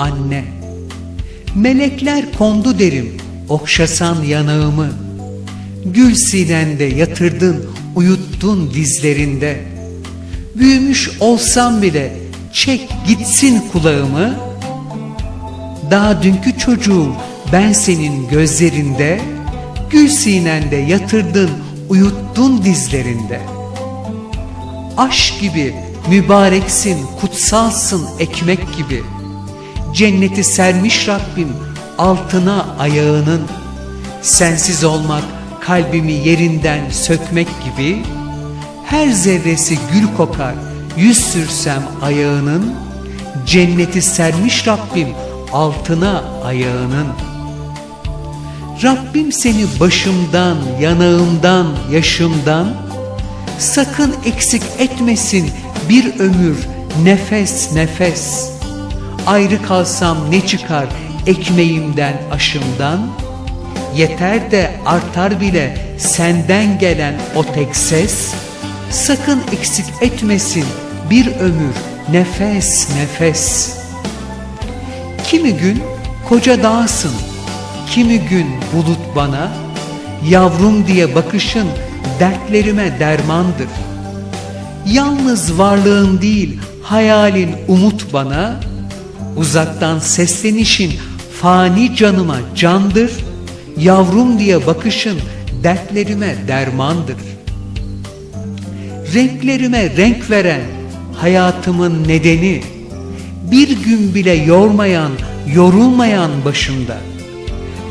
anne. Melekler kondu derim okşasan yanağımı. Gül sinende yatırdın uyuttun dizlerinde. Büyümüş olsam bile çek gitsin kulağımı. Daha dünkü çocuğum ben senin gözlerinde, gül sinende yatırdın, uyuttun dizlerinde. Aşk gibi mübareksin, kutsalsın ekmek gibi. Cenneti sermiş Rabbim altına ayağının. Sensiz olmak kalbimi yerinden sökmek gibi. Her zerresi gül kokar, yüz sürsem ayağının. Cenneti sermiş Rabbim altına ayağının. Rabbim seni başımdan, yanağımdan, yaşımdan sakın eksik etmesin bir ömür nefes nefes. Ayrı kalsam ne çıkar ekmeğimden aşımdan? Yeter de artar bile senden gelen o tek ses. Sakın eksik etmesin bir ömür nefes nefes. Kimi gün koca dağsın, kimi gün bulut bana, yavrum diye bakışın dertlerime dermandır. Yalnız varlığın değil, hayalin umut bana, uzaktan seslenişin fani canıma candır, yavrum diye bakışın dertlerime dermandır. Renklerime renk veren hayatımın nedeni, bir gün bile yormayan, yorulmayan başımda.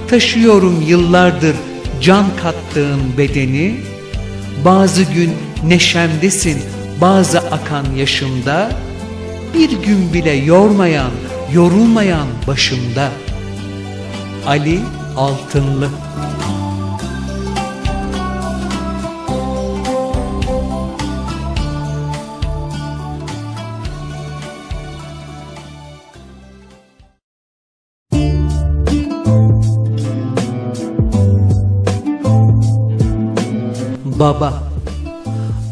Taşıyorum yıllardır can kattığın bedeni, bazı gün neşemdesin, bazı akan yaşımda, bir gün bile yormayan, yorulmayan başımda. Ali Altınlı Baba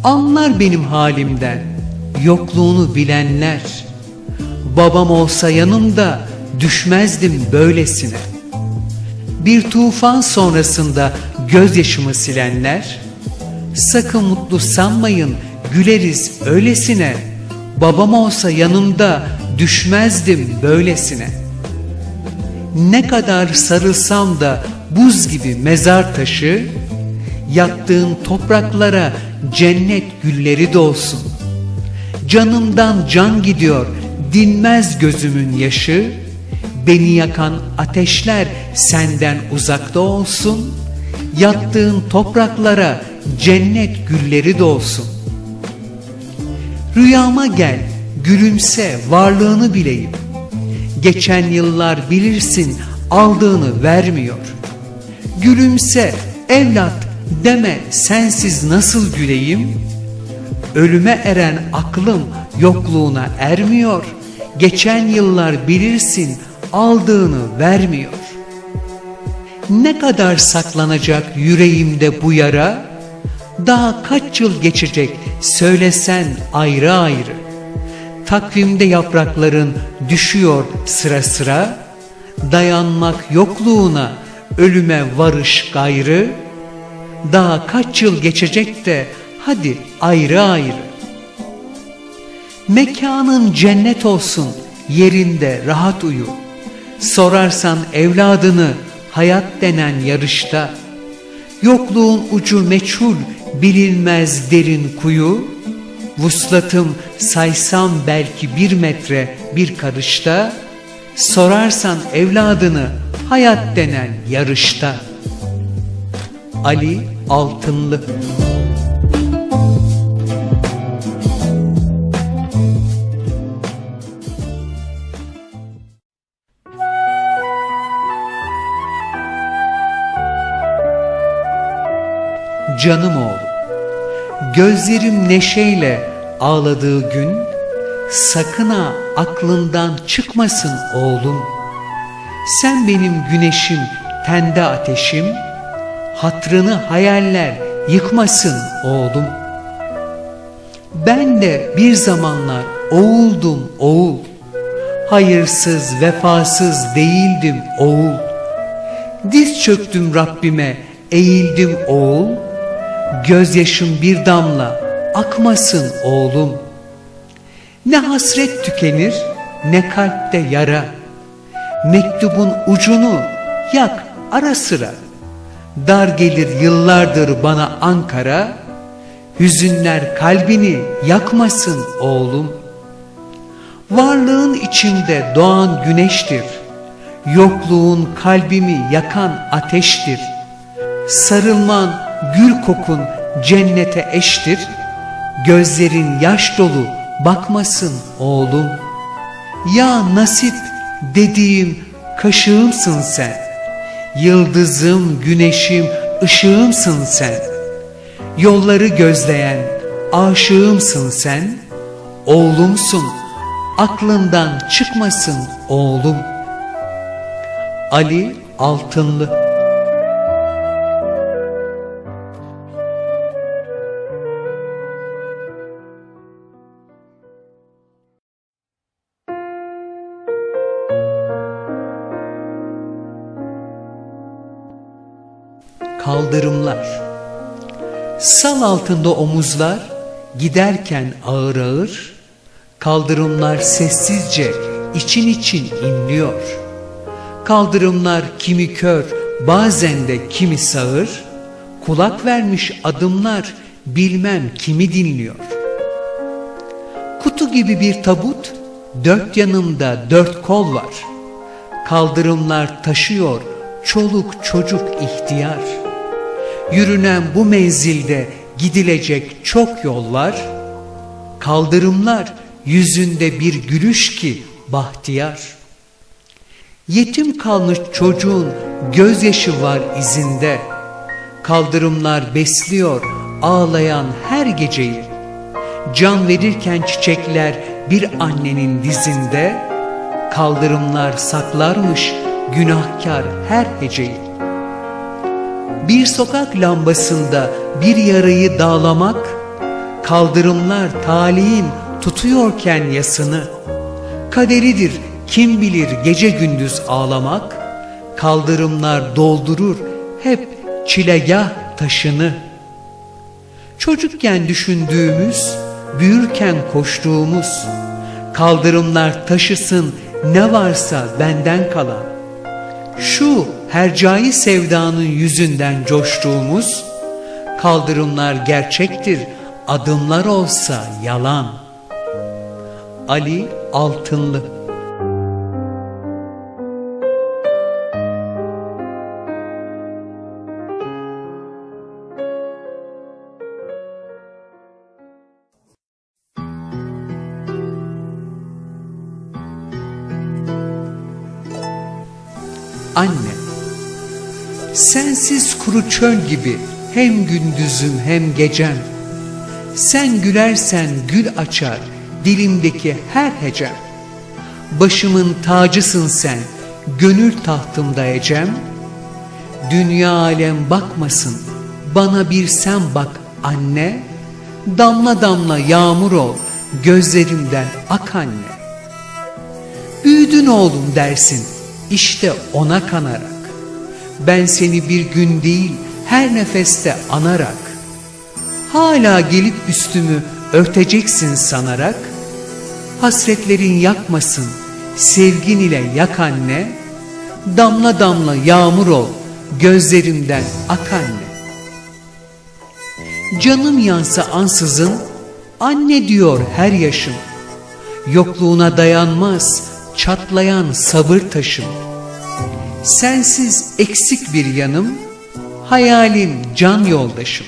Anlar benim halimden Yokluğunu bilenler. Babam olsa yanımda Düşmezdim böylesine. Bir tufan sonrasında Gözyaşımı silenler. Sakın mutlu sanmayın Güleriz öylesine. Babam olsa yanımda Düşmezdim böylesine. Ne kadar sarılsam da Buz gibi mezar taşı Yattığın topraklara cennet gülleri dolsun. Canımdan can gidiyor, dinmez gözümün yaşı. Beni yakan ateşler senden uzakta olsun. Yattığın topraklara cennet gülleri dolsun. Rüyama gel, gülümse, varlığını bileyim. Geçen yıllar bilirsin aldığını vermiyor. Gülümse, evlat deme sensiz nasıl güleyim? Ölüme eren aklım yokluğuna ermiyor. Geçen yıllar bilirsin aldığını vermiyor. Ne kadar saklanacak yüreğimde bu yara? Daha kaç yıl geçecek söylesen ayrı ayrı. Takvimde yaprakların düşüyor sıra sıra. Dayanmak yokluğuna, ölüme varış gayrı. Daha kaç yıl geçecek de hadi ayrı ayrı. Mekanın cennet olsun, yerinde rahat uyu. Sorarsan evladını hayat denen yarışta, Yokluğun ucu meçhul, bilinmez derin kuyu, Vuslatım saysam belki bir metre bir karışta, Sorarsan evladını hayat denen yarışta. Ali Altınlı Canım oğlum Gözlerim neşeyle ağladığı gün Sakın ha aklından çıkmasın oğlum Sen benim güneşim, tende ateşim Hatrını hayaller yıkmasın oğlum Ben de bir zamanlar oğuldum oğul hayırsız, vefasız değildim oğul. Diz çöktüm Rabbime, eğildim oğul. Gözyaşım bir damla akmasın oğlum. Ne hasret tükenir, ne kalpte yara. Mektubun ucunu yak ara sıra. Dar gelir yıllardır bana Ankara. Hüzünler kalbini yakmasın oğlum. Varlığın içinde doğan güneştir. Yokluğun kalbimi yakan ateştir. Sarılman, gül kokun cennete eştir. Gözlerin yaş dolu bakmasın oğlum. Ya nasip dediğim kaşığımsın sen. Yıldızım, güneşim, ışığımsın sen. Yolları gözleyen aşığımsın sen. Oğlumsun, aklından çıkmasın oğlum. Ali Altınlı Kaldırımlar. Sal altında omuzlar Giderken ağır ağır Kaldırımlar sessizce için için inliyor. Kaldırımlar kimi kör bazen de kimi sağır Kulak vermiş adımlar bilmem kimi dinliyor. Kutu gibi bir tabut Dört yanımda dört kol var. Kaldırımlar taşıyor çoluk çocuk ihtiyar Yürünen bu menzilde gidilecek çok yol var. Kaldırımlar yüzünde bir gülüş ki bahtiyar. Yetim kalmış çocuğun gözyaşı var izinde. Kaldırımlar besliyor ağlayan her geceyi. Can verirken çiçekler bir annenin dizinde. Kaldırımlar saklarmış günahkar her heceyi. Bir sokak lambasında bir yarayı dağlamak, kaldırımlar talihin tutuyorken yasını, kaderidir kim bilir gece gündüz ağlamak, kaldırımlar doldurur hep çilegah taşını. Çocukken düşündüğümüz, büyürken koştuğumuz, kaldırımlar taşısın ne varsa benden kalan, şu hercai sevdanın yüzünden coştuğumuz, kaldırımlar gerçektir, adımlar olsa yalan. Ali Altınlı Anne Sensiz kuru çöl gibi hem gündüzüm hem gecem. Sen gülersen gül açar dilimdeki her hecem. Başımın tacısın sen, gönül tahtımda ecem. Dünya alem bakmasın, bana bir sen bak anne. Damla damla yağmur ol, gözlerimden ak anne. Büyüdün oğlum dersin, işte ona kanarak. Ben seni bir gün değil her nefeste anarak Hala gelip üstümü örteceksin sanarak Hasretlerin yakmasın sevgin ile yak anne Damla damla yağmur ol gözlerimden ak anne. Canım yansa ansızın anne diyor her yaşım Yokluğuna dayanmaz çatlayan sabır taşım Sensiz eksik bir yanım, hayalim can yoldaşım.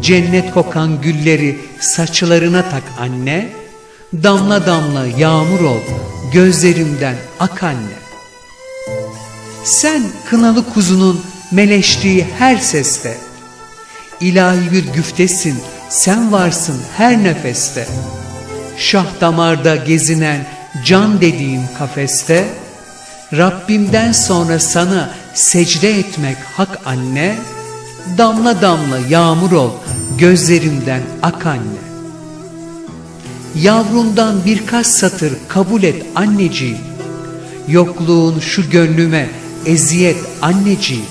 Cennet kokan gülleri saçlarına tak anne, damla damla yağmur ol, gözlerimden ak anne. Sen kınalı kuzunun meleştiği her seste, ilahi bir güftesin, sen varsın her nefeste. Şah damarda gezinen can dediğim kafeste, Rabbimden sonra sana secde etmek hak anne, damla damla yağmur ol gözlerimden ak anne. Yavrundan birkaç satır kabul et anneciğim. Yokluğun şu gönlüme eziyet anneciğim.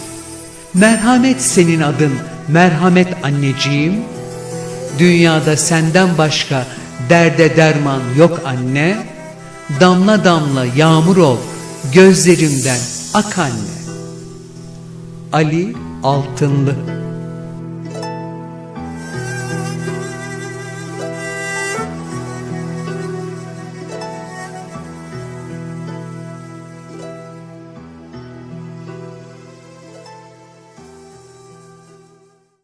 Merhamet senin adın, merhamet anneciğim. Dünyada senden başka derde derman yok anne. Damla damla yağmur ol, gözlerimden ak anne. Ali Altınlı